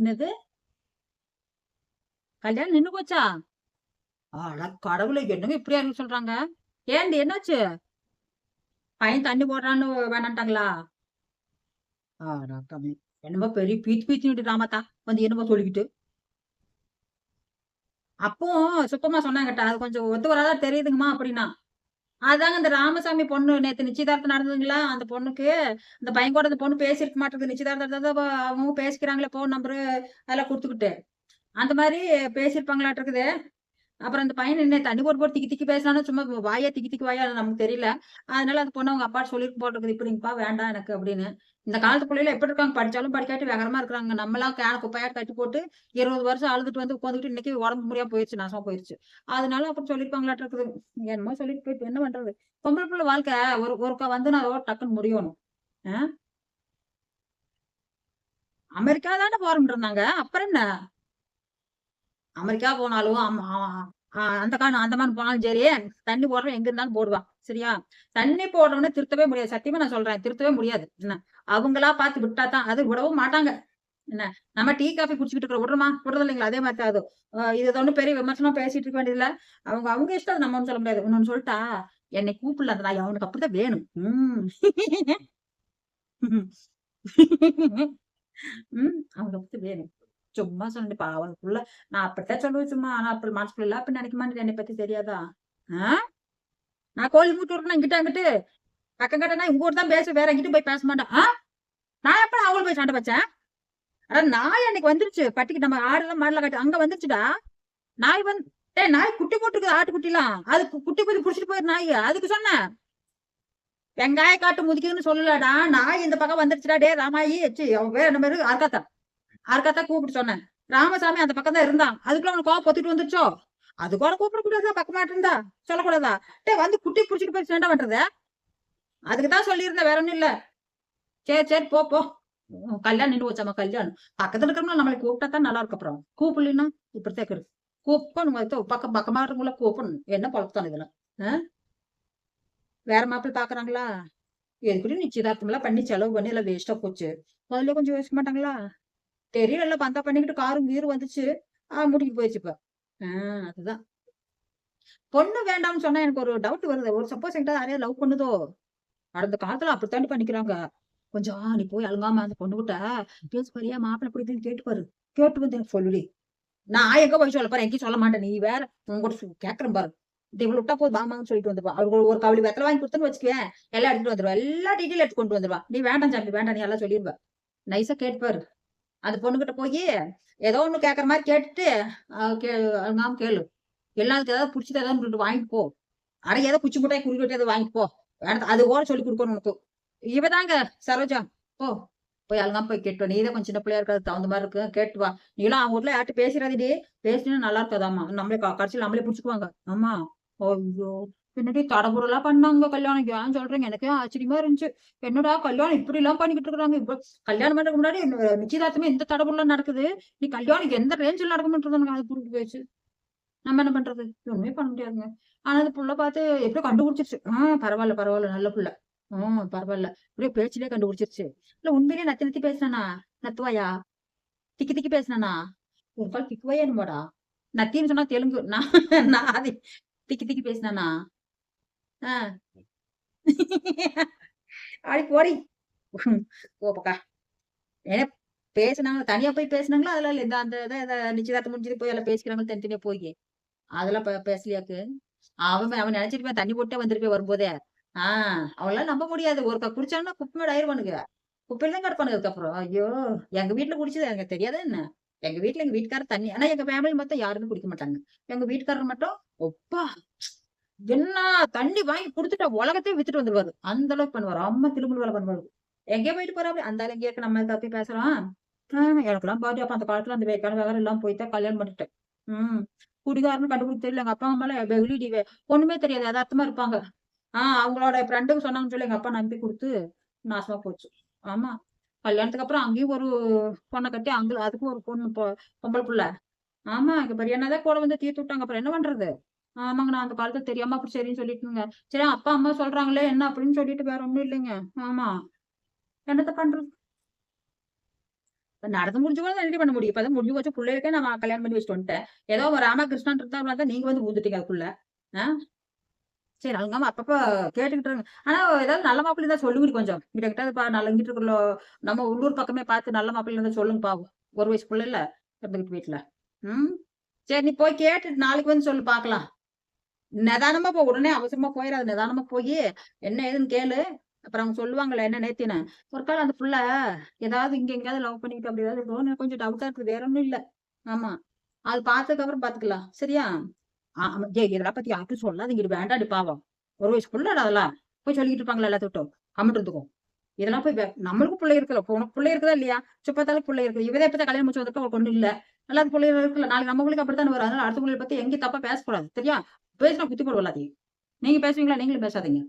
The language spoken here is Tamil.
என்னது? கல்யாணம் நின்னு போச்சா? அட கடவுளை என்னங்க இப்படியா இருக்கு சொல்றாங்க? ஏண்டி என்னாச்சு? பையன் தண்ணி போடுறான்னு வேணான்ட்டாங்களா? ஆடா கம்மி என்னமோ பெரிய பீச்சு பீச்சு ராமாத்தா வந்து என்னமோ சொல்லிக்கிட்டு. அப்போ சுத்தமா சொன்னாங்கட்டா அது கொஞ்சம் ஒத்து வராதா தெரியுதுங்கம்மா அப்படின்னா. அதாங்க இந்த ராமசாமி பொண்ணு நேத்து நிச்சயதார்த்தம் நடந்ததுங்களா? அந்த பொண்ணுக்கு இந்த பையன் கூட அந்த பொண்ணு பேசியிருக்க மாட்டேங்குது. நிச்சயதார்த்தத்தை அவங்க பேசிக்கிறாங்களே போன் நம்பரு அதெல்லாம் கொடுத்துக்கிட்டு. அந்த மாதிரி பேசியிருப்பாங்களாட்டு இருக்குது அப்புறம் அந்த பையன் என்ன தண்ணி போட்டு போட்டு திக்கி திக்கி பேசினாலும் சும்மா வாயா திக்கி திக்கி வாயா நமக்கு தெரியல. அதனால அந்த பொண்ணு அவங்க அப்பா சொல்லிட்டு போட்டுருக்குது இப்படிங்கப்பா வேண்டாம் எனக்கு அப்படின்னு. இந்த காலத்து பிள்ளைல எப்படி இருக்காங்க? படிச்சாலும் படிக்காட்டி வேகரமா இருக்கிறாங்க. நம்மளாம் கேன குப்பையா கட்டி போட்டு இருபது வருஷம் அழுதுட்டு வந்து உட்காந்துட்டு இன்னைக்கு உடம்பு முடியாம போயிடுச்சு நாசமா போயிடுச்சு அதனால அப்புறம் சொல்லிருப்பாங்களாட்டு இருக்குது. என்னமோ சொல்லிட்டு போயிட்டு என்ன பண்றது? பொம்பளை பிள்ளை வாழ்க்கை ஒரு ஒருக்கா வந்து நான் அதோட டக்குன்னு முடியணும். அமெரிக்கா தானே போறோம்னு இருந்தாங்க. அப்புறம் என்ன? அமெரிக்கா போனாலும் அந்த காண அந்த மாதிரி போனாலும் சரி தண்ணி போடுறோம் எங்க இருந்தாலும் போடுவான். சரியா? தண்ணி போடுறவன திருத்தவே முடியாது. சத்தியமா நான் சொல்றேன் திருத்தவே முடியாது. என்ன? அவங்களா பார்த்து விட்டா தான் அது விடவும் மாட்டாங்க. என்ன? நம்ம டீ காஃபி குடிச்சுட்டு இருக்கிற விடுறோமா? விடுறது இல்லைங்களா? அதே மாதிரி தான் அது. இது ஒண்ணும் பெரிய விமர்சனம் பேசிட்டு இருக்க வேண்டியதில்ல. அவங்க அவங்க இஷ்டம் நம்ம ஒன்னு சொல்ல முடியாது. இன்னொன்னு சொல்லிட்டா என்னை கூப்பிடல. அந்த நாய் அவனுக்கு அப்படிதான் வேணும். உம் உம் அவனுக்கு அப்படி வேணும். சும்மா சொல்லுப்பா அவனுக்குள்ள நான் அப்படித்தான் சொல்லுவேன் சும்மா. ஆனா அப்படி மனசுக்குள்ள அப்படி நினைக்குமான்னு என்னை பத்தி தெரியாதா? ஆஹ் நான் கோழி மூட்டு விட்டுனா இங்கிட்ட அங்கிட்டு. பக்கம் கட்டனா இங்க கூட தான் பேச வேற எங்கிட்ட போய் பேச மாட்டேன். ஆ? நான் எப்ப அவங்கள போய் சண்டை வச்சேன்? அட நாய் அன்னைக்கு வந்துருச்சு. பட்டிக்கு நம்ம ஆடுலாம் மாடல கட்டி அங்க வந்துருச்சுடா. நாய் வந்து டேய் நாய் குட்டி போட்டுருக்குது ஆட்டுக்குட்டிலாம். அது குட்டி போய் புடிச்சிட்டு போயிரு நாய். அதுக்கு சொன்னேன். வெங்காய காட்டு முதிக்குதுன்னு சொல்லலடா. நாய் இந்த பக்கம் வந்துருச்சுடா. டே ராமாயி. சி, அவன் பேர் என்ன பேரு? அர்காத்தா. அர்காத்தா கூப்பிட்டு சொன்னேன். ராமசாமி அந்த பக்கம் தான் இருந்தான். அதுக்குள்ள அவனுக்கு கோவம் பொத்திட்டு வந்துருச்சோ? அது கூட கூப்பிட கூடாதா பக்கமா இருந்தா சொல்லக்கூடாதா? டே வந்து குட்டி பிடிச்சிட்டு போய் என்ன பண்றத அதுக்கு தான் சொல்லியிருந்தேன் வேற ஒண்ணும் இல்ல. சரி சரி போ போ. கல்யாணம் நின்று வச்சாமா கல்யாணம். பக்கத்துல இருக்கிறவங்க நம்மளை கூப்பிட்டா தான் நல்லா இருக்கு அப்புறம் கூப்பிடலாம் இப்படி இருக்கு கூப்பிடணும் பக்கம் பக்கமா இருக்கவங்கள கூப்பிடணும். என்ன பழக்கம் இதெல்லாம் ஆ? வேற மாப்பிள்ள பாக்குறாங்களா? எதுக்குடி நிச்சயதார்த்தம் எல்லாம் பண்ணி செலவு பண்ணி எல்லாம் வேஸ்டா போச்சு. முதல்ல கொஞ்சம் யோசிக்க மாட்டாங்களா? தெரியல பந்தா பண்ணிக்கிட்டு காரும் கீரும் வந்துச்சு. ஆஹ் முடிக்கு போயிடுச்சு இப்ப. ஆஹ் அதுதான். பொண்ணு வேண்டாம்னு சொன்னா எனக்கு ஒரு டவுட் வருது. ஒரு சப்போஸ் என்கிட்ட அதே லவ் பண்ணுதோ? அடுத்த காலத்துல அப்படித்தாண்டி பண்ணிக்கிறாங்க. கொஞ்சம் ஆ, நீ போய் அழுங்காம அந்த பொண்ணு கிட்ட பேசு பாரியா மாப்பிள்ள பிடிக்குதுன்னு கேட்டு பாரு. கேட்டு வந்து எனக்கு சொல்லுடி நான் எங்க போய் சொல்ல பாரு எங்கேயும் சொல்ல மாட்டேன். நீ வேற உங்ககிட்ட கேக்குறேன் பாரு. இது இவ்வளவு விட்டா போது பாமான்னு சொல்லிட்டு வந்துருவா. அவருக்கு ஒரு கவலி வெத்தலை வாங்கி கொடுத்தேன்னு வச்சுக்குவேன் எல்லாம் எடுத்துட்டு வந்துருவா. எல்லா டீட்டெயில் எடுத்து கொண்டு வந்துருவா. நீ வேண்டாம் சாமி வேண்டாம். நீ எல்லாம் சொல்லிடுவா நைஸா கேட்டுப்பாரு அந்த பொண்ணுகிட்ட போய் ஏதோ ஒண்ணு கேட்குற மாதிரி கேட்டுட்டு ஆஹ் கேளு. எல்லாத்துக்கு ஏதாவது பிடிச்சது ஏதாவது வாங்கிட்டு போ. அரை ஏதோ குச்சி முட்டாய் குருவி கட்டி ஏதாவது வாங்கிட்டு போ. அது கூட சொல்லி கொடுக்கணும் உனக்கு. இவதாங்க சரோஜா. போ. போய் அழுங்காம போய் கேட்டு நீ தான் கொஞ்சம் சின்ன பிள்ளையா இருக்கிறது தகுந்த மாதிரி இருக்கு. கேட்டு வா. நீலாம் அவங்க வீட்டுல யார்கிட்ட பேசுறாதடி. பேசினா நல்லா இருக்காதாமா நம்மளே கடைசியில் கடைசியில நம்மளே பிடிச்சிக்குவாங்க. ஆமா. ஐயோ. பின்னாடி தடபுடலாம் பண்ணாங்க கல்யாணம். ஏன் சொல்றீங்க? எனக்கே ஆச்சரியமா இருந்துச்சு. என்னடா கல்யாணம் இப்படி எல்லாம் பண்ணிக்கிட்டு இருக்காங்க இப்ப கல்யாணம் பண்றதுக்கு முன்னாடி நிச்சயதார்த்தமே இந்த தடபுடலாம் நடக்குது. நீ கல்யாணம் எந்த ரேஞ்சில் நடக்கும்ன்றது எனக்கு அது புரிஞ்சு போயிடுச்சு நம்ம என்ன பண்றது? ஒண்ணுமே பண்ண முடியாதுங்க. ஆனா அது புள்ள பார்த்து எப்படியோ கண்டுபிடிச்சிருச்சு. ஆஹ் பரவாயில்ல பரவாயில்ல நல்ல புள்ள. ஹம் பரவாயில்ல. அப்படியே பேச்சிலே கண்டுபிடிச்சிருச்சு. இல்ல உண்மையிலேயே நத்தி நத்தி பேசினானா? நத்துவாயா? திக்கி திக்கி பேசினானா? ஒரு கால் திக்குவாயா என்னமாடா? நத்தின்னு சொன்னா தெலுங்கு. நான் நான் அது திக்கி திக்கி பேசினானா? ஆடி போடி. கோப்பக்கா ஏன்னா பேசுனாங்க தனியா போய் பேசினாங்களோ? அதெல்லாம் இல்ல. இந்த அந்த இதை நிச்சயதார்த்தம் முடிஞ்சது போய் எல்லாம் பேசிக்கிறாங்க தனித்தனியா போய். அதெல்லாம் பேசலையாக்கு. அவன் அவன் நினைச்சிருப்பேன் தண்ணி போட்டே வந்திருப்பேன் வரும்போதே. ஆஹ் அவங்களாம் நம்ப முடியாது. ஒரு கப் குடிச்சாங்கன்னா குப்பையோட ஆயிருவானுங்க. குப்பையில தான் கிடப்பானுங்க அதுக்கப்புறம். ஐயோ எங்க வீட்டுல குடிச்சது எனக்கு தெரியாத என்ன? எங்க வீட்டுல எங்க வீட்டுக்காரர் தண்ணி ஆனா எங்க ஃபேமிலி மொத்தம் யாருமே குடிக்க மாட்டாங்க. எங்க வீட்டுக்காரர் மட்டும் ஒப்பா என்ன தண்ணி வாங்கி குடுத்துட்டா உலகத்தையே வித்துட்டு வந்துருவாரு. அந்த அளவுக்கு பண்ணுவாரு. அம்மா திரும்ப வேலை பண்ணுவாரு. எங்கேயோ போயிட்டு போறாரு அந்த ஆள் ஏற்க நம்ம தப்பி பேசுறோம் எனக்கெல்லாம் பாட்டி அப்ப அந்த காலத்துல அந்த வேக்கான வேகாரம் எல்லாம் போய்தான் கல்யாணம் பண்ணிட்டேன் உம் குடிகாரன்னு கண்டுபிடிக்க தெரியல எங்க அப்பா அம்மால வெகுளிடி ஒண்ணுமே தெரியாது. யதார்த்தமா இருப்பாங்க. ஆஹ் அவங்களோட ஃப்ரெண்டுக்கு சொன்னாங்கன்னு சொல்லி எங்க அப்பா நம்பி கொடுத்து நாசமா போச்சு. ஆமா. கல்யாணத்துக்கு அப்புறம் அங்கேயும் ஒரு பொண்ணை கட்டி அங்க அதுக்கும் ஒரு பொண்ணு பொம்பளை புள்ள. ஆமா எங்க என்னதான் கூட வந்து தீர்த்து விட்டாங்க. அப்புறம் என்ன பண்றது? ஆமாங்க நான் அந்த காலத்துல தெரியாம அப்படி சரின்னு சொல்லிட்டுங்க சரி அப்பா அம்மா சொல்றாங்களே என்ன அப்படின்னு சொல்லிட்டு வேற ஒண்ணும் இல்லைங்க. ஆமா. என்னத்த பண்றது? நடந்து முடிஞ்சு கூட ரெடி பண்ண முடியும்? இப்பதான் முடிஞ்சு வச்சு பிள்ளைகளுக்கே நான் கல்யாணம் பண்ணி வச்சுட்டு வந்துட்டேன். ஏதோ ஒரு ராமகிருஷ்ணன் இருந்தா தான் நீங்க வந்து ஊந்துட்டீங்க அதுக்குள்ள. ஆஹ் சரி அழுங்காம அப்பப்ப கேட்டுக்கிட்டு இருங்க ஆனா ஏதாவது நல்ல மாப்பிள்ளை இருந்தா சொல்லுங்க கொஞ்சம். கிட்ட கிட்ட நல்லங்கிட்டு நல்ல இருக்கிற நம்ம உள்ளூர் பக்கமே பார்த்து நல்ல மாப்பிள்ளை இருந்தா சொல்லுங்க பாவம். ஒரு வயசு பிள்ளை இல்ல இருந்துகிட்டு வீட்டுல ம்? சரி நீ போய் கேட்டுட்டு நாளைக்கு வந்து சொல்லு பார்க்கலாம். நிதானமா போ உடனே அவசரமா போயிடாது நிதானமா போய் என்ன ஏதுன்னு கேளு. அப்புறம் அவங்க சொல்லுவாங்கல்ல என்ன நேத்தின ஒரு காலம் அந்த புள்ள ஏதாவது இங்க எங்கேயாவது லவ் பண்ணிக்கிட்டு அப்படி ஏதாவது கொஞ்சம் டவுட்டா இருக்குது வேற ஒன்றும் இல்ல. ஆமா. அது பார்த்ததுக்கு அப்புறம் பாத்துக்கலாம் சரியா? ஆ, இதெல்லாம் பத்தி யாருக்கும் சொல்லாதீங்க இங்கிட்டு வேண்டாடி பாவம். ஒரு வயசு பிள்ளை அதெல்லாம். போய் சொல்லிக்கிட்டு இருப்பாங்களா எல்லாத்துட்டும் இருந்துக்கும் இதெல்லாம் போய் நம்மளுக்கும் பிள்ளை இருக்குல்ல உனக்கு பிள்ளை இருக்குதா இல்லையா? சுப்பத்தாலும் பிள்ளை இருக்குது. இவதே இப்பதான் கல்யாணம் முடிச்சு வந்துட்டு அவளுக்கு ஒன்றும் இல்ல. நல்லா பிள்ளை இருக்குல்ல நாளைக்கு நம்ம பிள்ளைக்கு அப்படித்தானே வரும். அதனால அடுத்த பிள்ளைய பத்தி எங்கேயும் தப்பா பேசக்கூடாது. சரியா? பேசினா குத்தி போடுவோம் எல்லாத்தையும். நீங்க பேசுவீங்களா? நீங்களும் பேசாதீங்க.